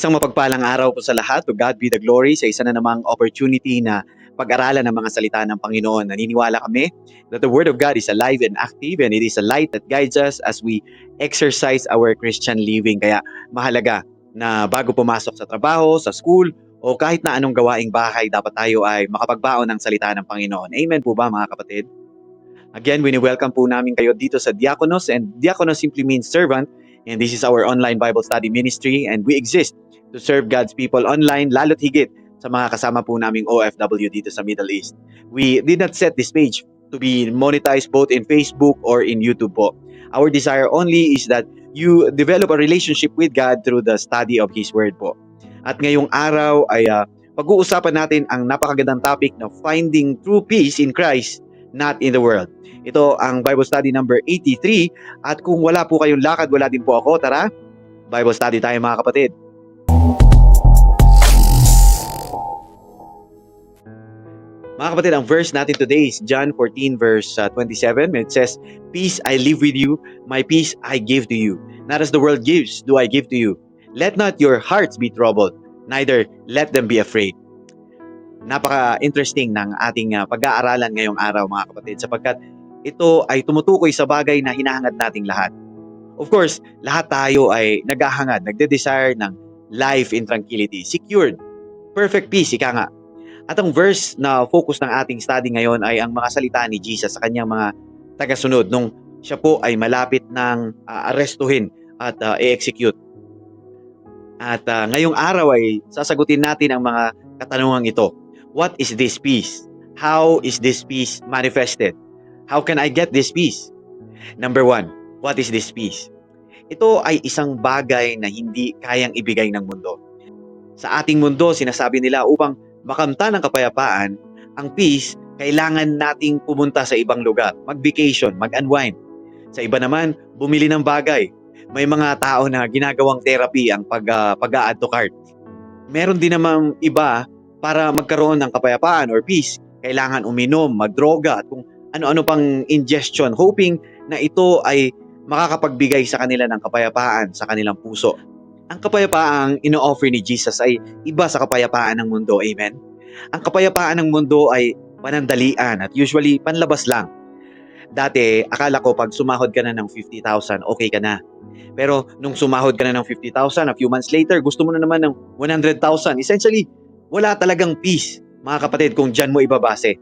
Isang mapagpalang araw po sa lahat. To God be the glory sa isa na namang opportunity na pag-aralan ng mga salita ng Panginoon. Naniniwala kami that the Word of God is alive and active and it is a light that guides us as we exercise our Christian living. Kaya mahalaga na bago pumasok sa trabaho, sa school, o kahit na anong gawaing bahay, dapat tayo ay makapagbaon ng salita ng Panginoon. Amen po ba mga kapatid? Again, wini-welcome po namin kayo dito sa Diakonos and Diakonos simply means servant and this is our online Bible study ministry and we exist to serve God's people online lalo't higit sa mga kasama po naming OFW dito sa Middle East. We did not set this page to be monetized both in Facebook or in YouTube po. Our desire only is that you develop a relationship with God through the study of His Word po. At ngayong araw ay uh, pag-uusapan natin ang napakagandang topic na finding true peace in Christ, not in the world. Ito ang Bible study number 83 at kung wala po kayong lakad, wala din po ako. Tara, Bible study tayo mga kapatid. Mga kapatid, ang verse natin today is John 14 verse uh, 27. It says, Peace I leave with you, my peace I give to you. Not as the world gives, do I give to you. Let not your hearts be troubled, neither let them be afraid. Napaka-interesting ng ating uh, pag-aaralan ngayong araw mga kapatid sapagkat ito ay tumutukoy sa bagay na hinahangad nating lahat. Of course, lahat tayo ay naghahangad, nagde-desire ng life in tranquility, secured, perfect peace, ika nga. At ang verse na focus ng ating study ngayon ay ang mga salita ni Jesus sa kanyang mga tagasunod nung siya po ay malapit ng uh, arestuhin at uh, i-execute. At uh, ngayong araw ay sasagutin natin ang mga katanungang ito. What is this peace? How is this peace manifested? How can I get this peace? Number one, what is this peace? Ito ay isang bagay na hindi kayang ibigay ng mundo. Sa ating mundo, sinasabi nila upang makamta ng kapayapaan, ang peace, kailangan nating pumunta sa ibang lugar, mag-vacation, mag-unwind. Sa iba naman, bumili ng bagay. May mga tao na ginagawang therapy ang pag, uh, pag-add to cart. Meron din naman iba para magkaroon ng kapayapaan or peace, kailangan uminom, magdroga at kung ano-ano pang ingestion, hoping na ito ay makakapagbigay sa kanila ng kapayapaan sa kanilang puso. Ang kapayapaang ino-offer ni Jesus ay iba sa kapayapaan ng mundo. Amen? Ang kapayapaan ng mundo ay panandalian at usually panlabas lang. Dati, akala ko pag sumahod ka na ng 50,000, okay ka na. Pero nung sumahod ka na ng 50,000, a few months later, gusto mo na naman ng 100,000. Essentially, wala talagang peace, mga kapatid, kung dyan mo ibabase.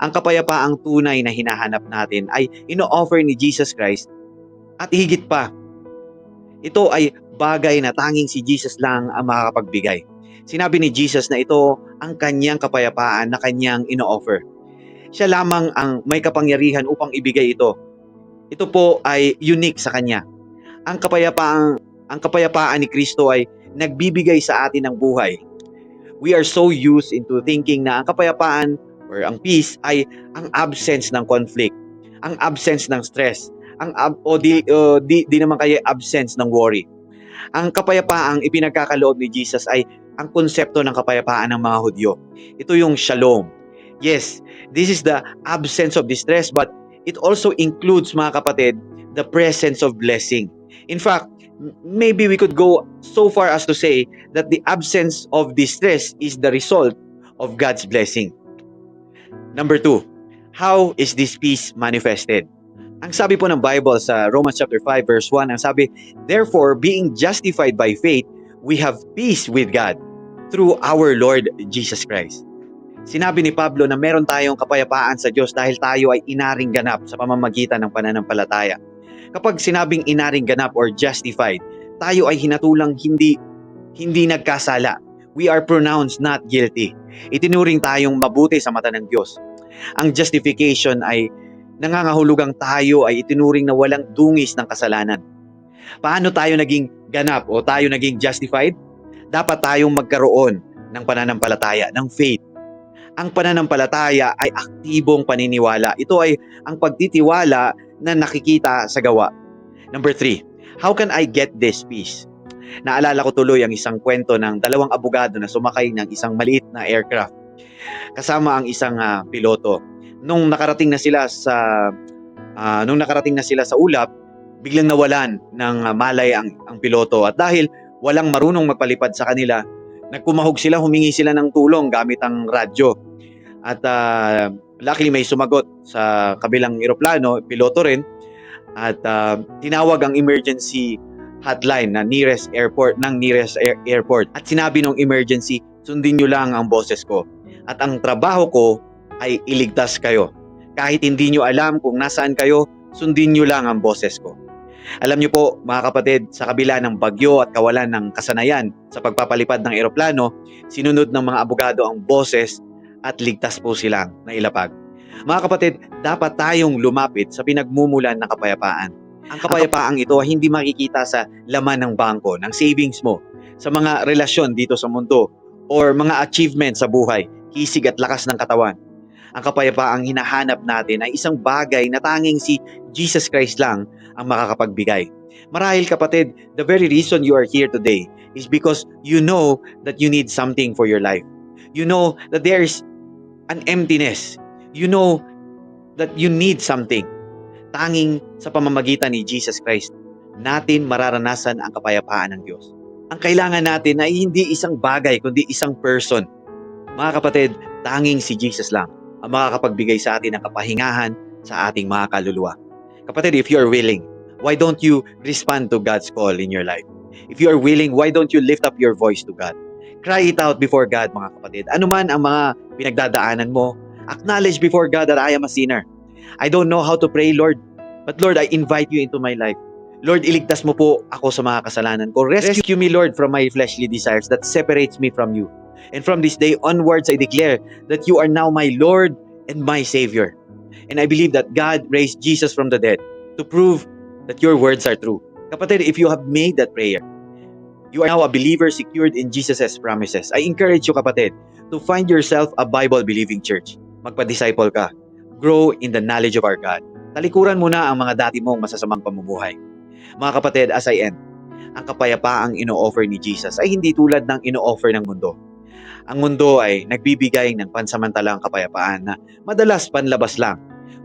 Ang kapayapaang tunay na hinahanap natin ay ino-offer ni Jesus Christ at higit pa. Ito ay bagay na tanging si Jesus lang ang makakapagbigay. Sinabi ni Jesus na ito ang kanyang kapayapaan na kanyang ino-offer. Siya lamang ang may kapangyarihan upang ibigay ito. Ito po ay unique sa kanya. Ang kapayapaan ang kapayapaan ni Kristo ay nagbibigay sa atin ng buhay. We are so used into thinking na ang kapayapaan or ang peace ay ang absence ng conflict, ang absence ng stress, ang o di, o di, di naman kaya absence ng worry. Ang kapayapaang ipinagkakaloob ni Jesus ay ang konsepto ng kapayapaan ng mga Hudyo. Ito yung shalom. Yes, this is the absence of distress but it also includes mga kapatid the presence of blessing. In fact, maybe we could go so far as to say that the absence of distress is the result of God's blessing. Number two, how is this peace manifested? Ang sabi po ng Bible sa Romans chapter 5 verse 1, ang sabi, Therefore, being justified by faith, we have peace with God through our Lord Jesus Christ. Sinabi ni Pablo na meron tayong kapayapaan sa Diyos dahil tayo ay inaring ganap sa pamamagitan ng pananampalataya. Kapag sinabing inaring ganap or justified, tayo ay hinatulang hindi hindi nagkasala. We are pronounced not guilty. Itinuring tayong mabuti sa mata ng Diyos. Ang justification ay nangangahulugang tayo ay itinuring na walang dungis ng kasalanan. Paano tayo naging ganap o tayo naging justified? Dapat tayong magkaroon ng pananampalataya, ng faith. Ang pananampalataya ay aktibong paniniwala. Ito ay ang pagtitiwala na nakikita sa gawa. Number three, how can I get this peace? Naalala ko tuloy ang isang kwento ng dalawang abogado na sumakay ng isang maliit na aircraft. Kasama ang isang uh, piloto nung nakarating na sila sa uh, nung nakarating na sila sa ulap, biglang nawalan ng uh, malay ang ang piloto at dahil walang marunong magpalipad sa kanila, nagkumahog sila, humingi sila ng tulong gamit ang radyo. At ah, luckily may sumagot sa kabilang eroplano, piloto rin, at ah, tinawag ang emergency hotline na nearest airport ng nearest air- airport. At sinabi ng emergency, sundin nyo lang ang boses ko. At ang trabaho ko ay iligtas kayo. Kahit hindi nyo alam kung nasaan kayo, sundin nyo lang ang boses ko. Alam nyo po, mga kapatid, sa kabila ng bagyo at kawalan ng kasanayan sa pagpapalipad ng eroplano, sinunod ng mga abogado ang boses at ligtas po silang nailapag. Mga kapatid, dapat tayong lumapit sa pinagmumulan ng kapayapaan. Ang kapayapaang ito ay hindi makikita sa laman ng bangko, ng savings mo, sa mga relasyon dito sa mundo, or mga achievement sa buhay, hisig at lakas ng katawan. Ang kapayapaang hinahanap natin ay isang bagay na tanging si Jesus Christ lang ang makakapagbigay. Marahil kapatid, the very reason you are here today is because you know that you need something for your life. You know that there's an emptiness. You know that you need something. Tanging sa pamamagitan ni Jesus Christ, natin mararanasan ang kapayapaan ng Diyos. Ang kailangan natin ay hindi isang bagay, kundi isang person. Mga kapatid, tanging si Jesus lang ang makakapagbigay sa atin ng kapahingahan sa ating mga kaluluwa. Kapatid, if you are willing, why don't you respond to God's call in your life? If you are willing, why don't you lift up your voice to God? Cry it out before God, mga kapatid. Ano man ang mga pinagdadaanan mo, acknowledge before God that I am a sinner. I don't know how to pray, Lord. But Lord, I invite you into my life. Lord, iligtas mo po ako sa mga kasalanan ko. Rescue me, Lord, from my fleshly desires that separates me from you. And from this day onwards, I declare that you are now my Lord and my Savior. And I believe that God raised Jesus from the dead to prove that your words are true. Kapatid, if you have made that prayer, you are now a believer secured in Jesus' promises. I encourage you, kapatid, to find yourself a Bible-believing church. Magpa-disciple ka. Grow in the knowledge of our God. Talikuran mo na ang mga dati mong masasamang pamumuhay. Mga kapatid, as I end, ang kapayapaang ino-offer ni Jesus ay hindi tulad ng ino-offer ng mundo. Ang mundo ay nagbibigay ng pansamantalang kapayapaan na madalas panlabas lang.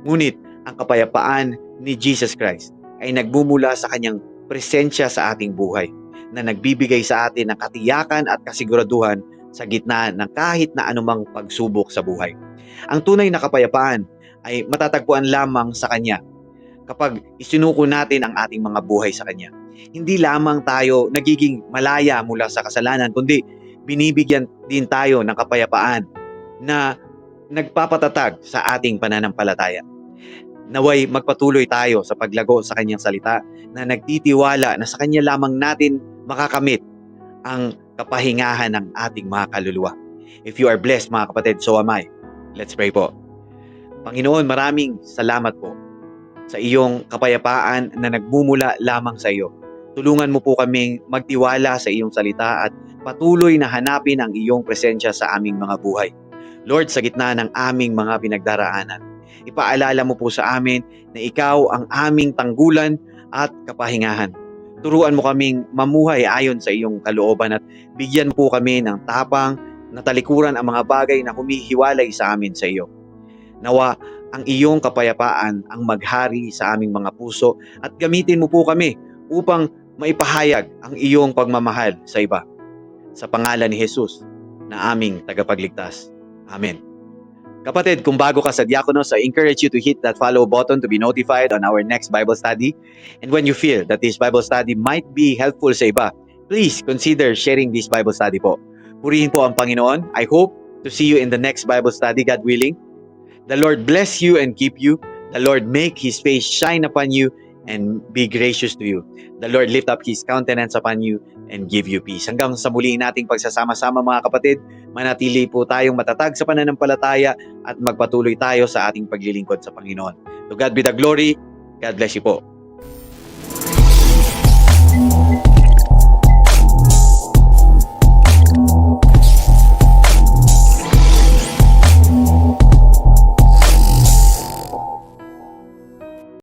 Ngunit ang kapayapaan ni Jesus Christ ay nagmumula sa kanyang presensya sa ating buhay na nagbibigay sa atin ng katiyakan at kasiguraduhan sa gitna ng kahit na anumang pagsubok sa buhay. Ang tunay na kapayapaan ay matatagpuan lamang sa Kanya kapag isinuko natin ang ating mga buhay sa Kanya. Hindi lamang tayo nagiging malaya mula sa kasalanan, kundi binibigyan din tayo ng kapayapaan na nagpapatatag sa ating pananampalataya. Naway magpatuloy tayo sa paglago sa kanyang salita na nagtitiwala na sa kanya lamang natin makakamit ang kapahingahan ng ating mga kaluluwa. If you are blessed mga kapatid, so am I. Let's pray po. Panginoon, maraming salamat po sa iyong kapayapaan na nagmumula lamang sa iyo. Tulungan mo po kaming magtiwala sa iyong salita at patuloy na hanapin ang iyong presensya sa aming mga buhay. Lord, sa gitna ng aming mga pinagdaraanan, ipaalala mo po sa amin na ikaw ang aming tanggulan at kapahingahan. Turuan mo kaming mamuhay ayon sa iyong kalooban at bigyan po kami ng tapang na talikuran ang mga bagay na humihiwalay sa amin sa iyo. Nawa ang iyong kapayapaan ang maghari sa aming mga puso at gamitin mo po kami upang maipahayag ang iyong pagmamahal sa iba. Sa pangalan ni Jesus na aming tagapagligtas. Amen. Kapatid, kung bago ka sa Diakonos, I encourage you to hit that follow button to be notified on our next Bible study. And when you feel that this Bible study might be helpful sa iba, please consider sharing this Bible study po. Purihin po ang Panginoon. I hope to see you in the next Bible study, God willing. The Lord bless you and keep you. The Lord make His face shine upon you and be gracious to you. The Lord lift up His countenance upon you and give you peace. Hanggang sa muli nating pagsasama-sama mga kapatid, manatili po tayong matatag sa pananampalataya at magpatuloy tayo sa ating paglilingkod sa Panginoon. To God be the glory. God bless you po.